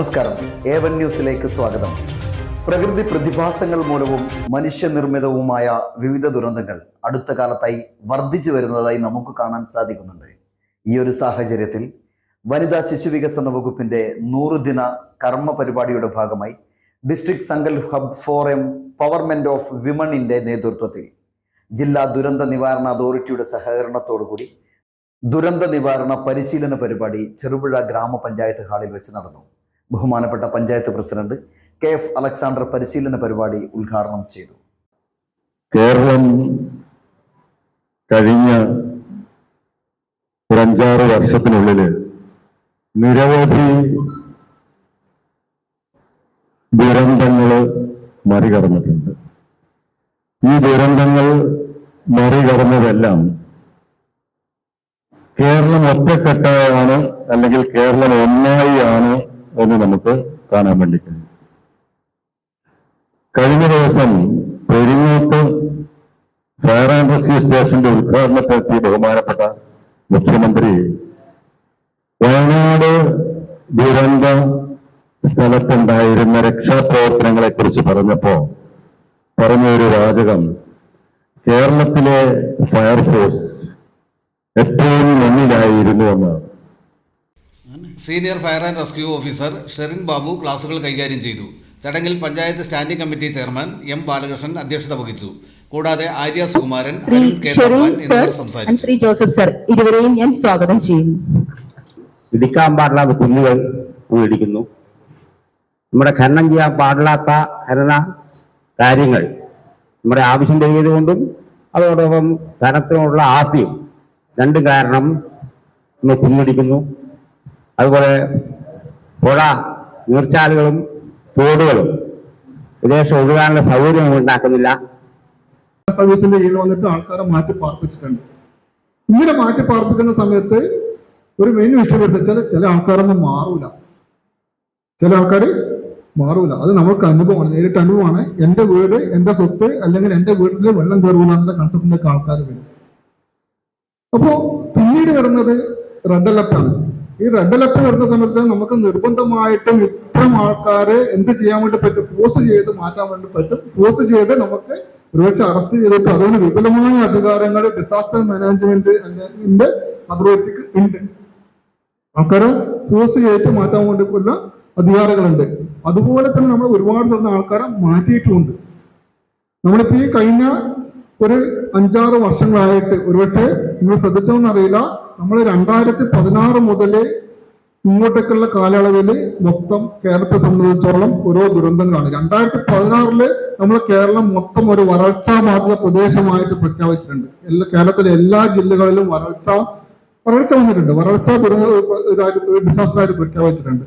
നമസ്കാരം. ഏവൻ ന്യൂസിലേക്ക് സ്വാഗതം. പ്രകൃതി പ്രതിഭാസങ്ങൾ മൂലവും മനുഷ്യനിർമ്മിതവുമായ വിവിധ ദുരന്തങ്ങൾ അടുത്ത കാലത്തായി വർദ്ധിച്ചു വരുന്നതായി നമുക്ക് കാണാൻ സാധിക്കുന്നുണ്ട്. ഈ ഒരു സാഹചര്യത്തിൽ വനിതാ ശിശു വികസന വകുപ്പിന്റെ നൂറ് ദിന കർമ്മ പരിപാടിയുടെ ഭാഗമായി district Sankalp hub for empowerment of വിമണിന്റെ നേതൃത്വത്തിൽ ജില്ലാ ദുരന്ത നിവാരണ അതോറിറ്റിയുടെ സഹകരണത്തോടുകൂടി ദുരന്ത നിവാരണ പരിശീലന പരിപാടി ചെറുപുഴ ഗ്രാമപഞ്ചായത്ത് ഹാളിൽ വെച്ച് നടന്നു. ബഹുമാനപ്പെട്ട panchayat president K F Alexander പരിശീലന പരിപാടി ഉദ്ഘാടനം ചെയ്തു. കേരളം കഴിഞ്ഞ ഒരു അഞ്ചാറ് വർഷത്തിനുള്ളിൽ നിരവധി ദുരന്തങ്ങൾ മറികടന്നിട്ടുണ്ട്. ഈ ദുരന്തങ്ങൾ മറികടന്നതെല്ലാം കേരളം ഒറ്റക്കെട്ടായാണ് അല്ലെങ്കിൽ കേരളം ഒന്നായി ആണ് എന്ന് നമുക്ക് കാണാൻ വേണ്ടി കഴിയും. കഴിഞ്ഞ ദിവസം പെരിങ്ങോട്ട് ഫയർ ആൻഡ് റെസ്ക്യൂ സ്റ്റേഷന്റെ ഉദ്ഘാടനത്തെത്തി ബഹുമാനപ്പെട്ട മുഖ്യമന്ത്രി വയനാട് ദുരന്ത സ്ഥലത്തുണ്ടായിരുന്ന രക്ഷാപ്രവർത്തനങ്ങളെ കുറിച്ച് പറഞ്ഞപ്പോ പറഞ്ഞ ഒരു വാചകം കേരളത്തിലെ ഫയർഫോഴ്സ് എപ്പോഴും മുന്നിലായിരുന്നു എന്നാണ്. Senior fire and rescue officer Sherin Babu ക്ലാസുകൾ കൈകാര്യം ചെയ്തു. ചടങ്ങിൽ panchayat standing committee chairman M Balakrishnan അധ്യക്ഷത വഹിച്ചു. കൂടാതെ ആര്യ സുകുമാരൻ അരുൺ കെ തമ്പാൻ എന്നിവർ സംസാരിച്ചു. ശ്രീ ജോസഫ് സർ ഇരുവരെയും ഞാൻ സ്വാഗതം ചെയ്യുന്നു. ഇടിക്കാൻ പാടില്ലാത്ത കുന്നുകൾ ഇടിക്കുന്നു നമ്മുടെ ഖനനം ചെയ്യാൻ പാടില്ലാത്ത ഖനന കാര്യങ്ങൾ നമ്മുടെ ആവശ്യം കൊണ്ടും അതോടൊപ്പം ധനത്തിനോടുള്ള ആസ്തിയും രണ്ടും കാരണം നമ്മൾ കുന്നിടിക്കുന്നു അതുപോലെ പുഴ നീർച്ചാലുകളും തോടുകളും. വിദേശം ഒഴുകാനുള്ള സൗകര്യം ഉണ്ടാക്കുന്നില്ല. സർവീസിന്റെ കീഴിൽ വന്നിട്ട് ആൾക്കാരെ മാറ്റി പാർപ്പിച്ചിട്ടുണ്ട്. ഇങ്ങനെ മാറ്റി പാർപ്പിക്കുന്ന സമയത്ത് ഒരു മെയിൻ വിഷയം എടുത്താൽ ചില ആൾക്കാരൊന്നും മാറൂല. ചില ആൾക്കാർ മാറൂല. അത് നമുക്ക് അനുഭവമാണ്. നേരിട്ട് അനുഭവമാണ്. എന്റെ വീട് എന്റെ സ്വത്ത് അല്ലെങ്കിൽ എന്റെ വീട്ടിൽ വെള്ളം കയറൂല എന്ന കൺസെപ്റ്റിന്റെ ആൾക്കാർ വരും. അപ്പോ പിന്നീട് വരുന്നത് റെഡ് അലർട്ട് ആണ്. ഈ റെഡ് അലർട്ട് വരുന്ന സമയത്ത് നമുക്ക് നിർബന്ധമായിട്ടും ഇത്തരം ആൾക്കാരെ എന്ത് ചെയ്യാൻ വേണ്ടി പറ്റും? ഫോഴ്സ് ചെയ്ത് മാറ്റാൻ വേണ്ടി പറ്റും. ഫോഴ്സ് ചെയ്ത് നമുക്ക് ഒരുപക്ഷെ അറസ്റ്റ് ചെയ്തിട്ട് അതുപോലെ വിപുലമായ അധികാരങ്ങൾ ഡിസാസ്റ്റർ മാനേജ്മെന്റിന്റെ അതോറിറ്റിക്ക് ഉണ്ട്. ആൾക്കാരെ ഫോഴ്സ് ചെയ്തിട്ട് മാറ്റാൻ വേണ്ടിയുള്ള അധികാരങ്ങളുണ്ട്. അതുപോലെ തന്നെ നമ്മൾ ഒരുപാട് സ്ഥലത്ത് ആൾക്കാരെ മാറ്റിയിട്ടുമുണ്ട് നമ്മളിപ്പോ ഈ കഴിഞ്ഞ ഒരു അഞ്ചാറ് വർഷങ്ങളായിട്ട്. ഒരുപക്ഷെ നിങ്ങൾ ശ്രദ്ധിച്ചോന്നറിയില്ല നമ്മൾ രണ്ടായിരത്തി പതിനാറ് മുതൽ ഇങ്ങോട്ടേക്കുള്ള കാലയളവിൽ മൊത്തം കേരളത്തെ സംബന്ധിച്ചോളം ഓരോ ദുരന്തങ്ങളാണ് രണ്ടായിരത്തി പതിനാറിൽ നമ്മൾ കേരളം മൊത്തം ഒരു വരൾച്ചാ ബാധിത പ്രദേശമായിട്ട് പ്രഖ്യാപിച്ചിട്ടുണ്ട്. എല്ലാ കേരളത്തിലെ എല്ലാ ജില്ലകളിലും വരൾച്ച വരൾച്ച വന്നിട്ടുണ്ട്. വരൾച്ച ദുരന്ത ഇതായിട്ട് ഡിസാസ്റ്റർ ആയിട്ട് പ്രഖ്യാപിച്ചിട്ടുണ്ട്.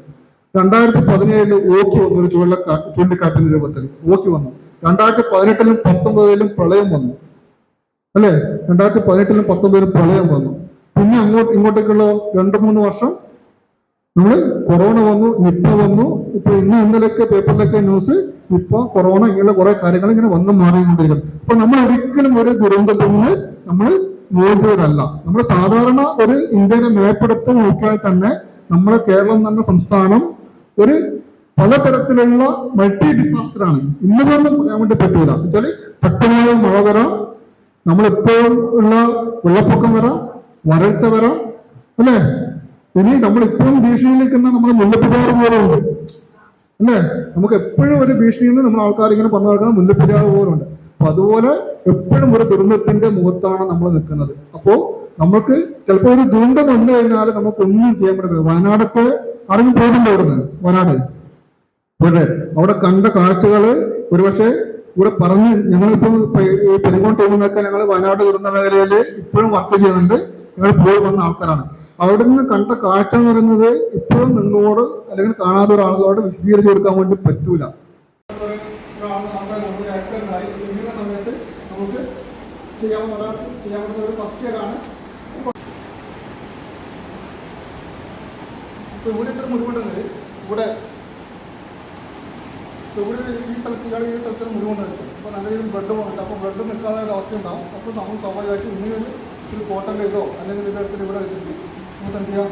രണ്ടായിരത്തി പതിനേഴിൽ ഓക്കി വന്നു ഒരു ചുഴലിക്കാ ചുഴലിക്കാറ്റിന്റെ രൂപത്തിൽ ഓക്കി വന്നു. രണ്ടായിരത്തി പതിനെട്ടിലും പത്തൊമ്പതിലും പ്രളയം വന്നു. അല്ലെ? രണ്ടായിരത്തി പതിനെട്ടിലും പത്തൊമ്പതിലും പ്രളയം വന്നു. പിന്നെ അങ്ങോട്ട് ഇങ്ങോട്ടേക്കുള്ള രണ്ട് മൂന്ന് വർഷം നമ്മൾ കൊറോണ വന്നു നിപ്പ വന്നു. ഇപ്പൊ ഇന്ന് ഇന്നലെയൊക്കെ പേപ്പറിലൊക്കെ ന്യൂസ് ഇപ്പൊ കൊറോണ ഇങ്ങനെയുള്ള കുറെ കാര്യങ്ങൾ ഇങ്ങനെ വന്നു മാറിക്കൊണ്ടിരിക്കുന്നു. അപ്പൊ നമ്മൾ ഒരിക്കലും ഒരു ദുരന്തത്തിന് നമ്മൾ മോചിതരല്ല. നമ്മൾ സാധാരണ ഒരു ഇന്ത്യയുടെ മേപ്പെടുത്ത് നോക്കിയാൽ തന്നെ നമ്മളെ കേരളം എന്ന സംസ്ഥാനം ഒരു പലതരത്തിലുള്ള മൾട്ടി ഡിസാസ്റ്റർ ആണ്. ഇന്ന് പോലും പറയാൻ വേണ്ടി പറ്റൂല. എന്നുവെച്ചാൽ ശക്തമായ മഴ വരാം നമ്മളിപ്പോഴും ഉള്ള വെള്ളപ്പൊക്കം വരാം വരൾച്ച വരാം അല്ലേ? ഇനി നമ്മൾ ഇപ്പോഴും ഭീഷണിയിൽ നിൽക്കുന്ന നമ്മുടെ മുല്ലപ്പെരിയാർ പോലുണ്ട്. അല്ലേ? നമുക്ക് എപ്പോഴും ഒരു ഭീഷണിയിൽ നിന്ന് നമ്മൾ ആൾക്കാർ ഇങ്ങനെ പറഞ്ഞു നടക്കുന്ന മുല്ലപ്പെരിയാർ പോലുണ്ട്. അപ്പൊ അതുപോലെ എപ്പോഴും ഒരു ദുരന്തത്തിന്റെ മുഖത്താണ് നമ്മൾ നിൽക്കുന്നത്. അപ്പോ നമുക്ക് ചിലപ്പോൾ ഒരു ദുരന്തം വന്നു കഴിഞ്ഞാൽ നമുക്ക് ഒന്നും ചെയ്യാൻ പറ്റില്ല വയനാടൊക്കെ ആരെങ്കിലും പോയിട്ടുണ്ട് അവിടുന്ന്? വയനാട്? അവിടെ കണ്ട കാഴ്ചകൾ ഒരുപക്ഷെ ഇവിടെ പറഞ്ഞ് ഞങ്ങളിപ്പോ പെരുങ്കോൺ ടീമിൽ നിന്നൊക്കെ ഞങ്ങൾ വയനാട് ദുരന്ത മേഖലയിൽ ഇപ്പോഴും വർക്ക് ചെയ്യുന്നുണ്ട്. ഞങ്ങൾ പോയി വന്ന ആൾക്കാരാണ്. അവിടെ നിന്ന് കണ്ട കാഴ്ച എന്ന് പറയുന്നത് ഇപ്പോഴും നിങ്ങളോട് അല്ലെങ്കിൽ കാണാത്ത ഒരാളോട് വിശദീകരിച്ചു കൊടുക്കാൻ വേണ്ടി പറ്റൂല. സമയത്ത് നമുക്ക് ഫസ്റ്റ് ഇയർ ആണ് ഇവിടെ ഇത്ര മുഴുവൻ ഇവിടെ ഇവിടെ സ്ഥലത്ത് ഇയാൾ ഈ സ്ഥലത്തിന് മുഴുവനുണ്ട് അപ്പൊ നല്ല രീതിയിൽ ബ്ലഡ് പോകുന്നുണ്ട് അപ്പൊ ബ്ലഡ് നിൽക്കാതെ ഒരു അവസ്ഥ ഉണ്ടാവും. അപ്പൊ നമ്മൾ സ്വാഭാവികമായിട്ട് ഇനി ഒരു കോട്ടന്റെ ഇതോ അല്ലെങ്കിൽ ഇതരത്തിൽ ഇവിടെ വെച്ചിട്ട് നമുക്ക് എന്ത് ചെയ്യാം?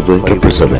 triple seven